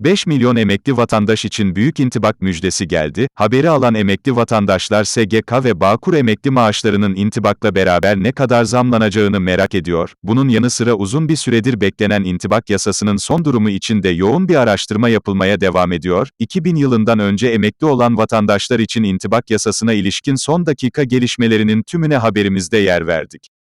5 milyon emekli vatandaş için büyük intibak müjdesi geldi. Haberi alan emekli vatandaşlar SGK ve Bağkur emekli maaşlarının intibakla beraber ne kadar zamlanacağını merak ediyor. Bunun yanı sıra uzun bir süredir beklenen intibak yasasının son durumu için de yoğun bir araştırma yapılmaya devam ediyor. 2000 yılından önce emekli olan vatandaşlar için intibak yasasına ilişkin son dakika gelişmelerinin tümüne haberimizde yer verdik.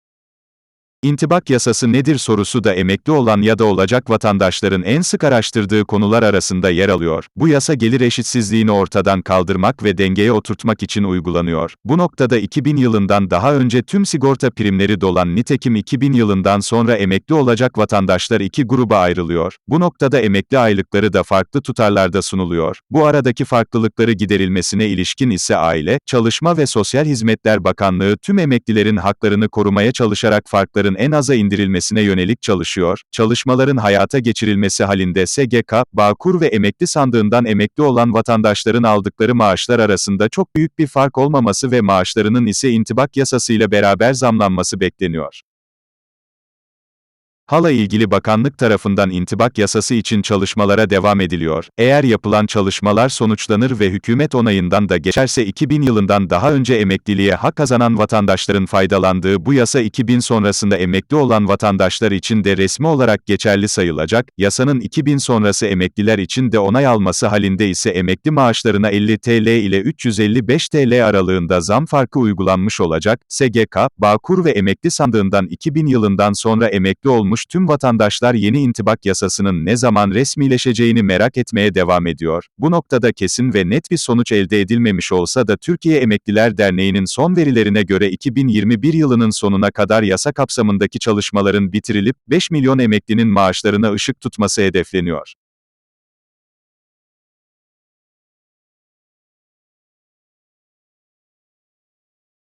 İntibak yasası nedir sorusu da emekli olan ya da olacak vatandaşların en sık araştırdığı konular arasında yer alıyor. Bu yasa gelir eşitsizliğini ortadan kaldırmak ve dengeye oturtmak için uygulanıyor. Bu noktada 2000 yılından daha önce tüm sigorta primleri dolan nitekim 2000 yılından sonra emekli olacak vatandaşlar iki gruba ayrılıyor. Bu noktada emekli aylıkları da farklı tutarlarda sunuluyor. Bu aradaki farklılıkları giderilmesine ilişkin ise Aile, Çalışma ve Sosyal Hizmetler Bakanlığı tüm emeklilerin haklarını korumaya çalışarak farkların en aza indirilmesine yönelik çalışıyor. Çalışmaların hayata geçirilmesi halinde SGK, Bağkur ve emekli sandığından emekli olan vatandaşların aldıkları maaşlar arasında çok büyük bir fark olmaması ve maaşlarının ise intibak yasasıyla beraber zamlanması bekleniyor. Hala ilgili bakanlık tarafından intibak yasası için çalışmalara devam ediliyor. Eğer yapılan çalışmalar sonuçlanır ve hükümet onayından da geçerse 2000 yılından daha önce emekliliğe hak kazanan vatandaşların faydalandığı bu yasa 2000 sonrasında emekli olan vatandaşlar için de resmi olarak geçerli sayılacak. Yasanın 2000 sonrası emekliler için de onay alması halinde ise emekli maaşlarına 50 TL ile 355 TL aralığında zam farkı uygulanmış olacak. SGK, Bağkur ve emekli sandığından 2000 yılından sonra emekli tüm vatandaşlar yeni intibak yasasının ne zaman resmileşeceğini merak etmeye devam ediyor. Bu noktada kesin ve net bir sonuç elde edilmemiş olsa da Türkiye Emekliler Derneği'nin son verilerine göre 2021 yılının sonuna kadar yasa kapsamındaki çalışmaların bitirilip 5 milyon emeklinin maaşlarına ışık tutması hedefleniyor.